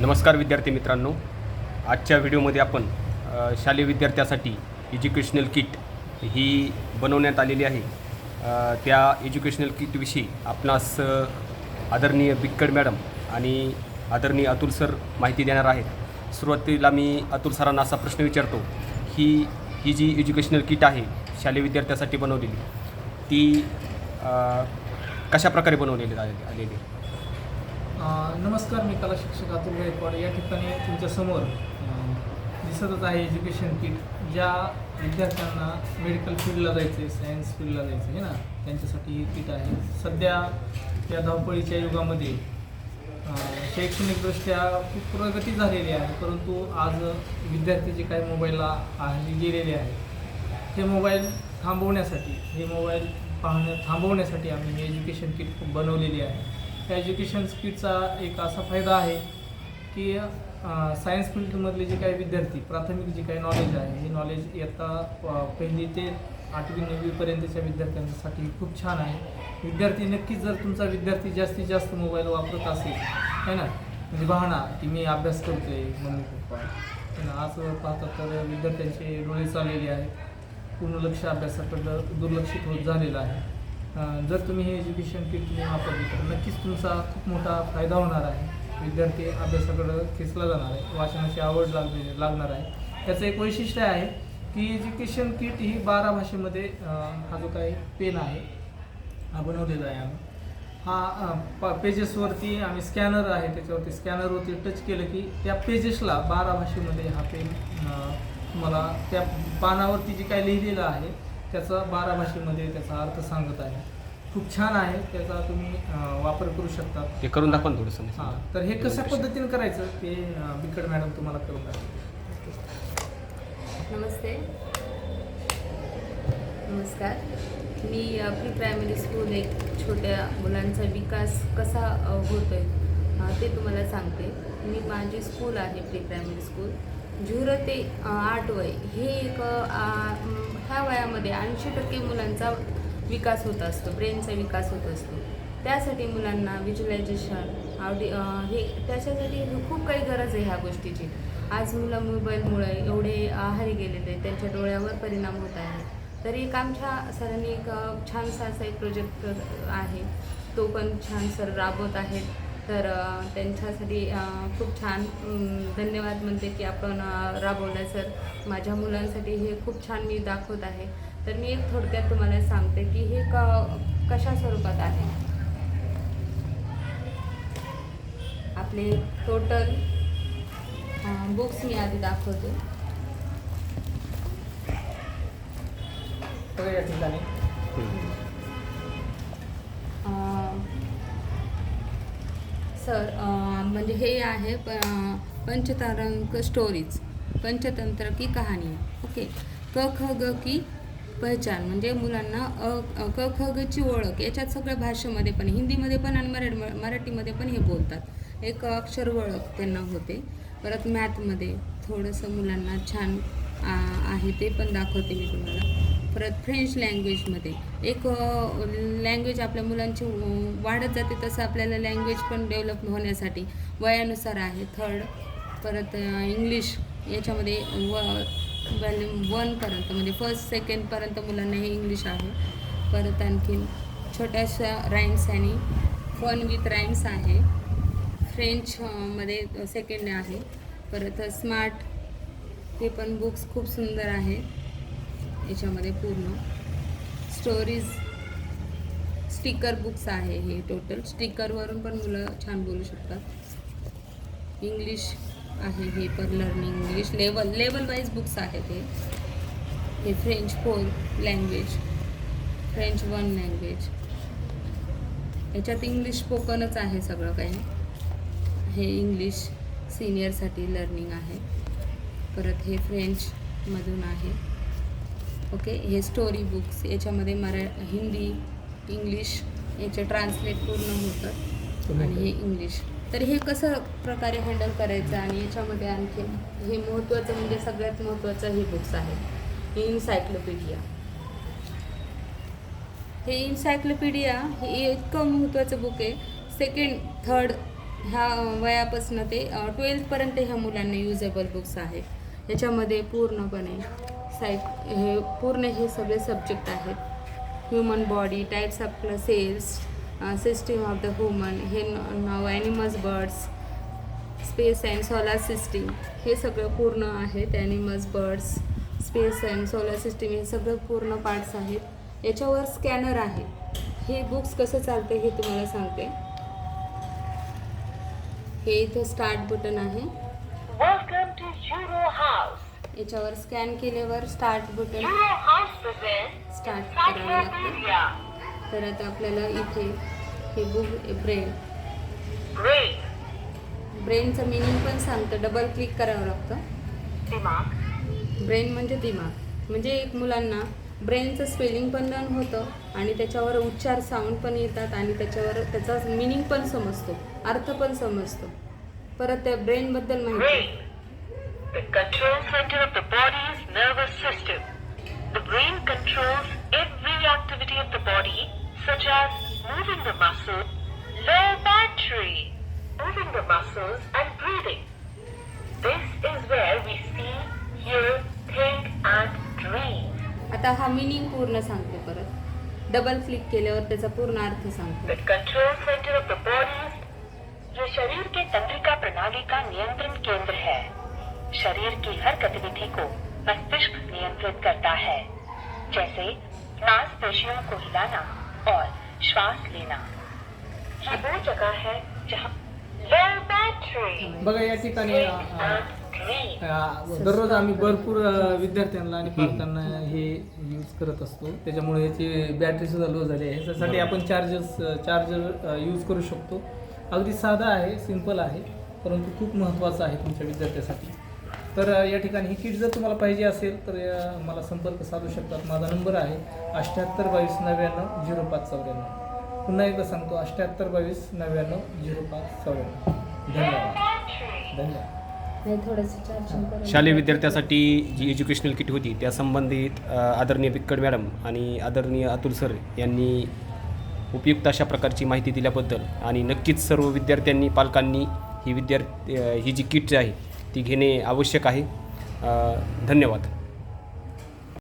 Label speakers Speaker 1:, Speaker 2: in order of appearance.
Speaker 1: नमस्कार विद्यार्थी मित्रांनो. आजच्या व्हिडिओमध्ये आपण शालेय विद्यार्थ्यासाठी एज्युकेशनल किट ही बनवण्यात आलेली आहे. त्या एज्युकेशनल किटविषयी आपणास आदरणीय बिक्कड मॅडम आणि आदरणीय अतुल सर माहिती देणार आहेत. सुरुवातीला मी अतुल सरांना असा प्रश्न विचारतो ही ही जी एज्युकेशनल किट आहे शालेय विद्यार्थ्यासाठी बनवलेली ती कशा प्रकारे बनवलेली आलेली
Speaker 2: नमस्कार मी कला शिक्षक अतुल गायकवाड. या ठिकाणी तुमच्यासमोर दिसतच आहे एज्युकेशन किट ज्या विद्यार्थ्यांना मेडिकल फील्डला जायचं आहे सायन्स फील्डला जायचं आहे ना? त्यांच्यासाठी ही किट आहे. सध्या या धावपळीच्या युगामध्ये शैक्षणिकदृष्ट्या खूप प्रगती झालेली आहे परंतु आज विद्यार्थी जे काही मोबाईलला आहारी गेलेले आहेत हे मोबाईल थांबवण्यासाठी हे मोबाईल पाहण्या थांबवण्यासाठी आम्ही हे एज्युकेशन किट बनवलेली आहे. एज्युकेशन स्पीडचा एक असा फायदा आहे की सायन्स फील्डमधले जे काही विद्यार्थी प्राथमिक जे काही नॉलेज आहे हे नॉलेज इयत्ता प- पहिली ते आठवी नववीपर्यंतच्या विद्यार्थ्यांसाठी खूप छान आहे. विद्यार्थी नक्कीच जर तुमचा विद्यार्थी जास्तीत जास्त मोबाईल वापरत असेल है ना? म्हणजे बहाणा की मी अभ्यास करतोय मम्मी पप्पा है ना? असं पाहता तर विद्यार्थ्यांचे डोळे चाललेले आहेत. पूर्ण लक्ष अभ्यासाकडं दुर्लक्षित होत झालेलं आहे. जर तुम्ही हे एज्युकेशन किट वापरली तर नक्कीच तुमचा खूप मोठा फायदा होणार आहे. विद्यार्थी अभ्यासाकडं खेचला जाणार आहे. वाचनाची आवड लागली लागणार आहे. त्याचं एक वैशिष्ट्य आहे की एज्युकेशन किट ही बारा भाषेमध्ये हा जो काही पेन आहे हा बनवलेला आहे आम्ही. हा प पेजेसवरती आम्ही स्कॅनर आहे त्याच्यावरती स्कॅनरवरती टच केलं की त्या पेजेसला बारा भाषेमध्ये हा पेन तुम्हाला त्या पानावरती जे काही लिहिलेलं आहे त्याचा बारा भाषेमध्ये त्याचा अर्थ सांगत आहे. खूप छान आहे. त्याचा तुम्ही वापर करू शकता
Speaker 1: ते करून दाखवा ना थोडंसं.
Speaker 2: हां तर हे कशा पद्धतीने करायचं? ते बिकट मॅडम तुम्हाला करून दाखवतील
Speaker 3: नमस्ते. नमस्कार. मी प्री प्रायमरी स्कूल एक छोट्या मुलांचा विकास कसा होतोय ते तुम्हाला सांगते. मी माझी स्कूल आहे प्री प्रायमरी स्कूल. झिरो ते आठ वय हे एक मुलांमध्ये ऐंशी टक्के मुलांचा विकास होत असतो ब्रेनचा विकास होत असतो. त्यासाठी मुलांना विज्युलायझेशन आवडी हे त्याच्यासाठी खूप काही गरज आहे ह्या गोष्टीची. आज मुलं मोबाईलमुळे एवढे आहारी गेलेले आहेत, त्यांच्या डोळ्यावर परिणाम होत आहे. तरी एक आमच्या सरांनी एक छानसा असा एक प्रोजेक्ट आहे. तो पण छान सर राबवत आहेत. तर त्यांच्यासाठी खूप छान धन्यवाद म्हणते की आपण राबवलं सर. माझ्या मुलांसाठी हे खूप छान मी दाखवत आहे. तर मी एक थोडक्यात तुम्हाला सांगते की हे क कशा स्वरूपात आहे? आपले टोटल बुक्स मी आधी दाखवते.
Speaker 2: तर या ठिकाणी.
Speaker 3: सर म्हणजे हे आहे प पंचतारंक स्टोरीज पंचतंत्र की कहाणी. ओके. क ख ग की पहचान म्हणजे मुलांना अ क ख गची ओळख याच्यात सगळ्या भाषेमध्ये पण हिंदीमध्ये पण आणि मराठी मराठीमध्ये पण हे बोलतात. एक अक्षर ओळख त्यांना होते. परत मॅथमध्ये थोडंसं मुलांना छान आहे ते पण दाखवते मी तुम्हाला. परत फ्रेंच लँग्वेजमध्ये एक लँग्वेज आपल्या मुलांची वाढत जाते तसं आपल्याला लँग्वेज पण डेव्हलप होण्यासाठी. वयानुसार आहे थर्ड परत इंग्लिश याच्यामध्ये व व्हॅल्यूम वनपर्यंत म्हणजे फर्स्ट सेकंडपर्यंत मुलांना हे इंग्लिश आहे. परत आणखीन छोट्याशा राईम्स आणि फन विथ राईम्स आहे. फ्रेंचमध्ये सेकंड आहे. परत स्मार्ट ते पण बुक्स खूप सुंदर आहे. याच्यामध्ये पूर्ण स्टोरीज स्टिकर बुक्स आहे हे टोटल स्टिकरवरून पण मुलं छान बोलू शकतात. इंग्लिश आहे हे पर learning English level level wise books आहेत हे. हे French four language French one language याच्यात इंग्लिश स्पोकनच आहे सगळं काही. हे इंग्लिश सिनियरसाठी लर्निंग आहे. परत हे फ्रेंचमधून आहे. ओके? हे स्टोरी बुक्स याच्यामध्ये मरा हिंदी इंग्लिश याचे ट्रान्सलेट पूर्ण होतं आणि हे इंग्लिश तर हे कसं प्रकारे हँडल करायचं आणि याच्यामध्ये आणखीन हे महत्त्वाचं म्हणजे सगळ्यात महत्त्वाचं हे बुक्स आहे इन्सायक्लोपीडिया हे इन्सायक्लोपीडिया हे इतकं महत्त्वाचं बुक आहे. सेकंड थर्ड ह्या वयापासून ते ट्वेल्थपर्यंत ह्या मुलांना युजेबल बुक्स आहे याच्यामध्ये पूर्णपणे साय हे पूर्ण हे सगळे सब्जेक्ट आहेत. Human body types of cells system of the human हे नाव animals birds space and solar system हे सगळं पूर्ण आहेत animals birds space and solar system हे सगळं पूर्ण पार्ट्स आहेत. याच्यावर स्कॅनर आहे. हे बुक्स कसं चालतं हे तुम्हाला सांगते. हे इथं स्टार्ट बटन आहे.
Speaker 4: वेलकम टू हाऊस
Speaker 3: याच्यावर स्कॅन केल्यावर स्टार्ट बटन स्टार्ट करावं लागतं. तर आता आपल्याला इथे हे बुक ब्रेन. ब्रेनचं मिनिंग पण सांगतं. डबल क्लिक करावं लागतं.
Speaker 4: दिमाग.
Speaker 3: ब्रेन म्हणजे दिमाग. म्हणजे एक मुलांना ब्रेनचं स्पेलिंग पण लर्न होतं आणि त्याच्यावर उच्चार साऊंड पण येतात आणि त्याच्यावर त्याचा मिनिंग पण समजतो. अर्थ पण समजतो. परत त्या ब्रेनबद्दल माहिती.
Speaker 4: The control center of the body's nervous system. The brain controls every activity of the body, such as moving the muscle, low battery, moving the muscles, and breathing. This is where we see, hear, think, and dream.
Speaker 3: आता हा meaning पूर्ण सांगते परत double click केल्यावर त्याचा पूर्ण अर्थ सांगते
Speaker 4: The control center of the body ये शरीर के तंत्रिका प्रणाली का नियंत्रण केंद्र है शरीर की हर गतिविधि को मस्तिष्क नियंत्रित करता है। जैसे मांसपेशियों को हिलाना और श्वास लेना। ये वो जगह है जहाँ
Speaker 2: बघा या ठिकाणी दररोज आम्ही भरपूर विद्यार्थ्यांना आणि पालकांना हे यूज करत असतो. त्याच्यामुळे याची बॅटरी सुद्धा लो झाली आहे. ह्याच्यासाठी आपण चार्जर्स चार्जर यूज करू शकतो. अगदी साधा आहे सिंपल आहे परंतु खूप महत्त्वाचं आहे तुमच्या विद्यार्थ्यासाठी. तर या ठिकाणी ही किट जर तुम्हाला पाहिजे असेल तर मला संपर्क साधू शकतात. माझा नंबर आहे अठ्ठ्याहत्तर बावीस नव्याण्णव झिरो पाच चौऱ्याण्णव. पुन्हा एकदा सांगतो अठ्ठ्याहत्तर बावीस नव्याण्णव झिरो पाच चौऱ्याण्णव. धन्यवाद. धन्यवाद
Speaker 1: शालेय विद्यार्थ्यासाठी जी एज्युकेशनल किट होती त्या संबंधित आदरणीय पिक्कड मॅडम आणि आदरणीय अतुल सर यांनी उपयुक्त अशा प्रकारची माहिती दिल्याबद्दल आणि नक्कीच सर्व विद्यार्थ्यांनी पालकांनी ही विद्यार्थी ही जी किट आहे ती घेणे आवश्यक आहे. धन्यवाद.